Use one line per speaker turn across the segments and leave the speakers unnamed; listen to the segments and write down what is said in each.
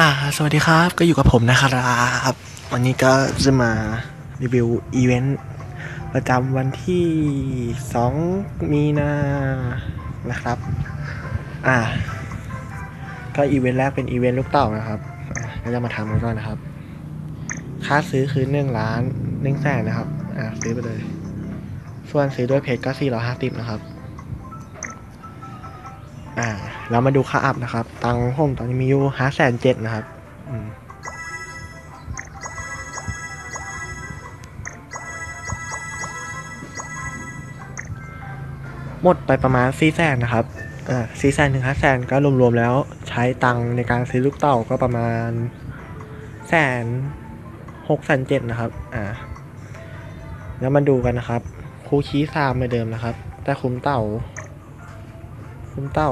อ่าสวัสดีครับก็อยู่กับผมนะครับ วันนี้ก็จะมารีวิวอีเวนต์ประจำวันที่ 2 มีนานะครับ อ่า ก็อีเวนต์แรกเป็นอีเวนต์ลูกเต่านะครับก็จะมาทำกันก่อนนะครับ ค่าซื้อคือ1ล้าน1แสนนะครับ อ่าซื้อไปเลย ส่วนซื้อด้วยเพจก็450นะครับ อ่า เรามาดูค่าอัพนะครับ ตังค์ผมตอนนี้มีอยู่ห้าแสนเจ็ดนะครับ อืมหมดไปประมาณสี่แสนนะครับ อ่าสี่แสนถึงห้าแสนก็รวมๆแล้วใช้ตังในการซื้อลูกเต่าก็ประมาณแสนหกแสนเจ็ดนะครับ อ่า แล้วมาดูกันนะครับ คูคีซามเหมือนเดิมนะครับ แต่คุ้มเต่า คุ้มเต่า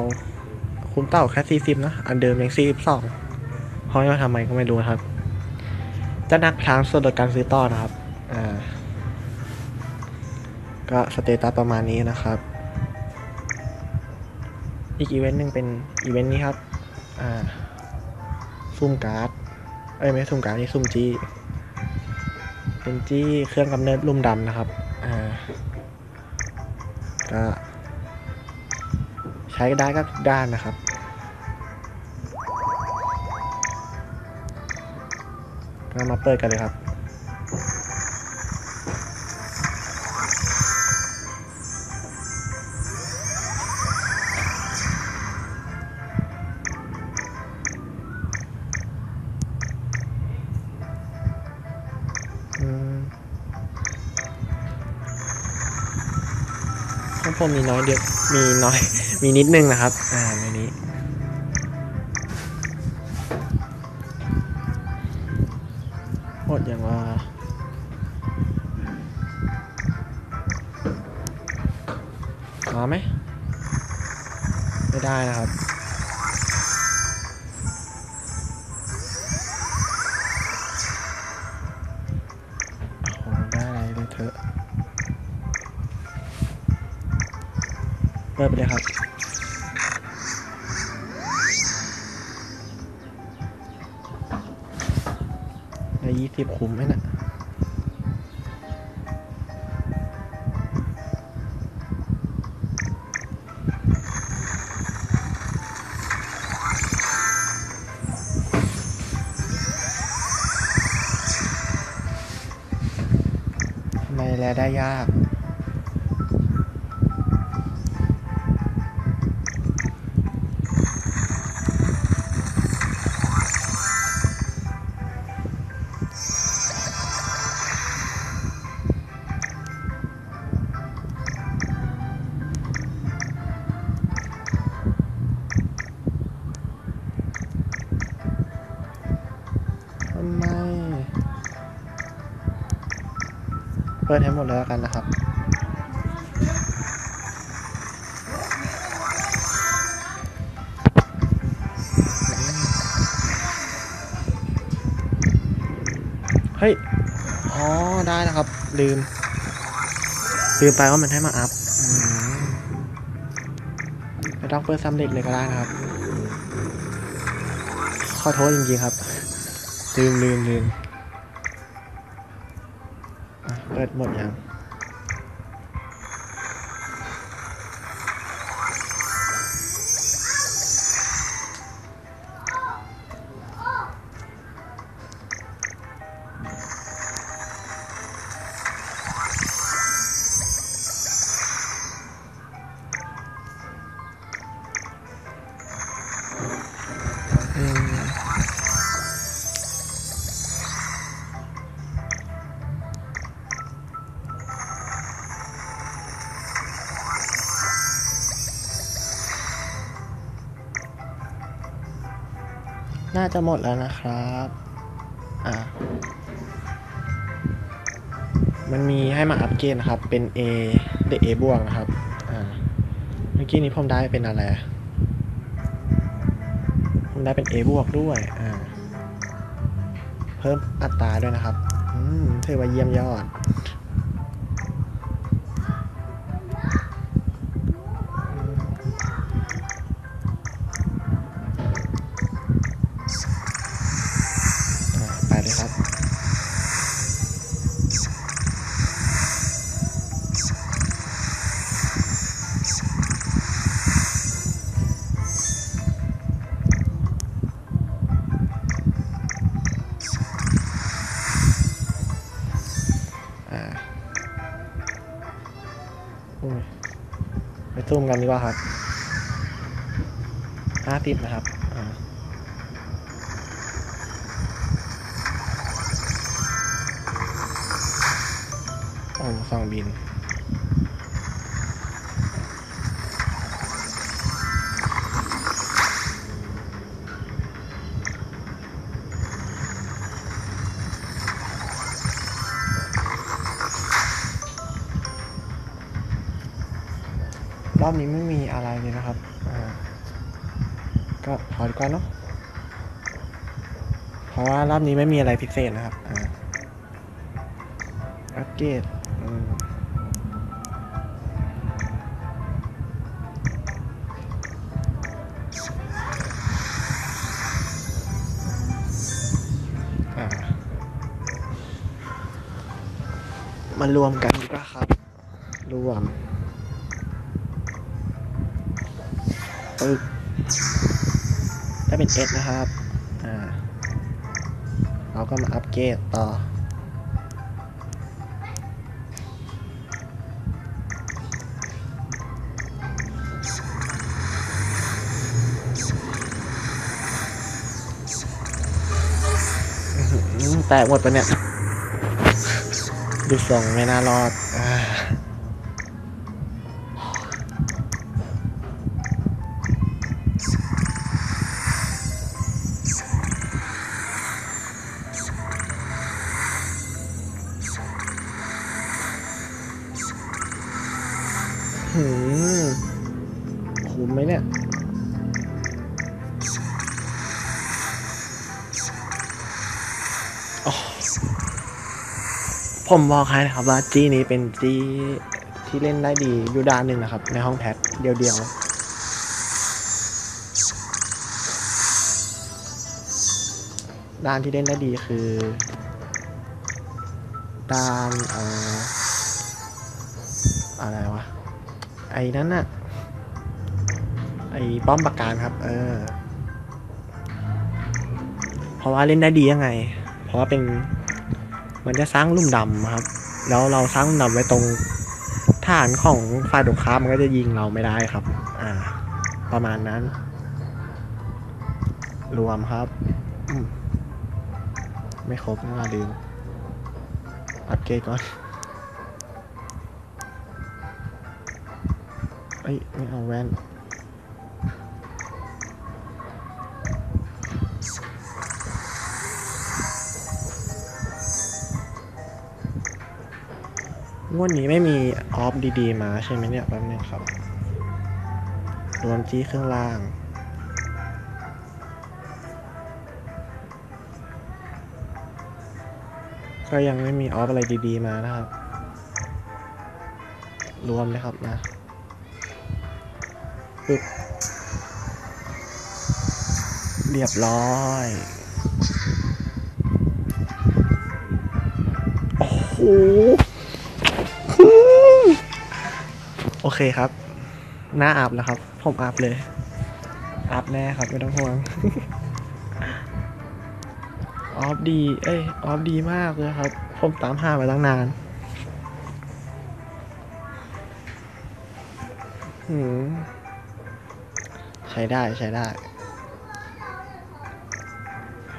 คุ้มเต่าแค่สี่สิบนะ อันเดิมยังสี่สิบสองเพราะว่าทำไมก็ไม่รู้นะครับ จะนักทางส่วนโดการซื้อต่อนะครับ อ่า ก็สเตตัสประมาณนี้นะครับ อีกอีเวนต์หนึ่งเป็นอีเวนต์นี้ครับ อ่าซุ่มการ์ด เอ้ยไม่ซุ่มการ์ดนี่ซุ่มจี้ เป็นจี้เครื่องกำเนิดลุ่มดำนะครับ อ่า ก็ ใช้ได้กับทุกด้านนะครับ ก็มาเปิดกันเลยครับ อืม ข้างผมมีน้อยเดียวมีน้อย มีนิดนึงนะครับ อ่าในนี้ หมดอย่างว่ามาไหม ไม่ได้นะครับ เปิดไปเลยครับ ได้ยี่สิบคุ้มไหมนะ่ะทำไมแลได้ยากิดให้หมดเลยแล้วกันนะครับเฮ้ย อ๋อ ได้นะครับ ลืม ลืมไปว่ามันให้มาอัพไม่ต้องเปิดซ้ำเด็กเลยก็ได้นะครับ ขอโทษจริงๆครับ ลืมลืมลืม เปิดหมดยัง น่าจะหมดแล้วนะครับ อ่ามันมีให้มาอัปเกรดนะครับ เป็น A เด็ก A บวกนะครับ อ่า เมื่อกี้นี้ผมได้เป็นอะไร ผมได้เป็น A บวกด้วย อ่า เพิ่มอัตราด้วยนะครับ อืมถือว่าเยี่ยมยอด กันดีกว่าครับห้าสิบนะครับอ่าโอ้สองบิน รอบนี้ไม่มีอะไรเลยนะครับ ก็พอดีกว่าเนาะ เพราะว่ารอบนี้ไม่มีอะไรพิเศษนะครับอ่าอัปเกรดมามารวมกันดีกว่าครับ รวม ปึ๊บถ้าเป็น S นะครับ อ่า เราก็มาอัปเกรดต่อ แตกหมดปะเนี่ย ดูทรงไม่น่ารอดอ่า ผมบอกให้นะครับว่าจี้นี้เป็นจี้ที่เล่นได้ดีอยู่ด้านหนึ่งนะครับ ในห้องแพทเดียวๆด้านที่เล่นได้ดีคือด้านเอ่ออะไรวะ ไอ้นั่นน่ะ ไอ้ป้อมปราการครับ เออ เพราะว่าเล่นได้ดียังไง เพราะว่าเป็น มันจะสร้างลุ่มดำครับ แล้วเราสร้างลุ่มดำไว้ตรงฐานของฝ่ายตรงข้ามมันก็จะยิงเราไม่ได้ครับ อ่า ประมาณนั้น รวมครับมไม่ครบน่าลืมอัปเกรดก่อนเอ้ยไม่เอาแว่น งวดนี้ไม่มีออฟดีๆ มาใช่ไหมเนี่ยแป๊บนึงครับ รวมจี้เครื่องล่างก็ยังไม่มีออฟอะไรดี ๆ มานะครับ รวมเลยครับนะปึ๊บเรียบร้อย โอ้โห โอเคครับ หน้าอาบแล้วครับ ผมอาบเลย อาบแน่ครับไม่ต้องห่วง ออฟดี เอ้ย ออฟดีมากเลยครับ ผมตามหามาตั้งนานหืมใช้ได้ใช้ได้ โห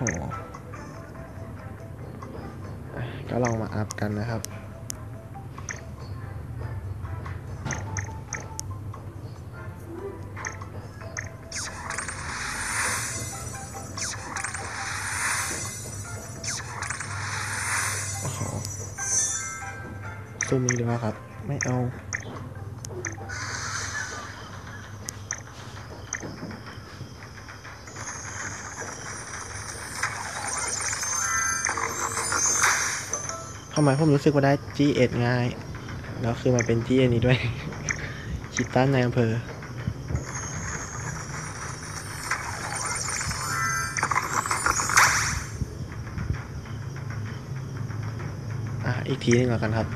ก็ลองมาอัพกันนะครับ โอ้โหซูมอีกดีกว่าครับ ไม่เอาทำไมผมรู้สึกว่าได้ G1 ง่าย แล้วคือมันเป็น G อันนี้ด้วย คิดตั้นในอำเภอ อีกทีนึงแล้วกันครับ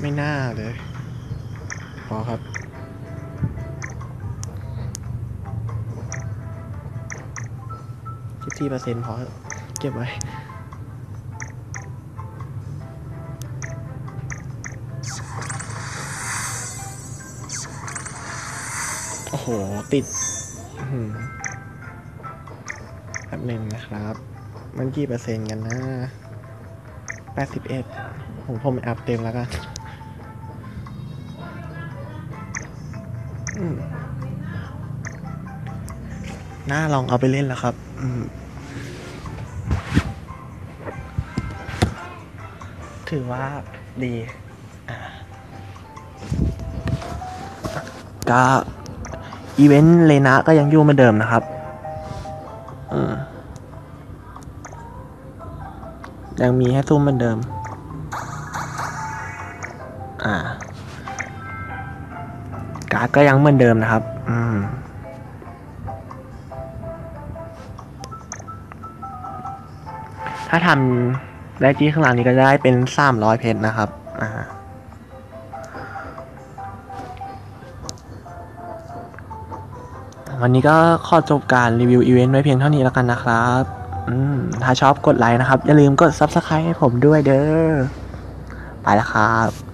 ไม่น่าเลยพอครับ ที่เปอร์เซ็นต์พอเก็บไว้โอ้โห ติด หือแป๊บหนึ่งนะครับ มันกี่เปอร์เซ็นต์กันนะแปดสิบเอ็ดผมผมอัพเต็มแล้วกันน่าลองเอาไปเล่นแล้วครับ ถือว่าดีก็อีเวนต์เลนะก็ยังอยู่เหมือนเดิมนะครับ อืม ยังมีให้ซุ่มเหมือนเดิม อ่า การ์ดก็ยังเหมือนเดิมนะครับ อืมถ้าทำได้ที่ข้างหลังนี้ก็ได้เป็นสามร้อยเพชรนะครับ อ่าวันนี้ก็ขอจบการรีวิวอีเวนต์ไว้เพียงเท่านี้แล้วกันนะครับ ถ้าชอบกดไลค์นะครับ อย่าลืมกด Subscribe ให้ผมด้วยเด้อ ไปแล้วครับ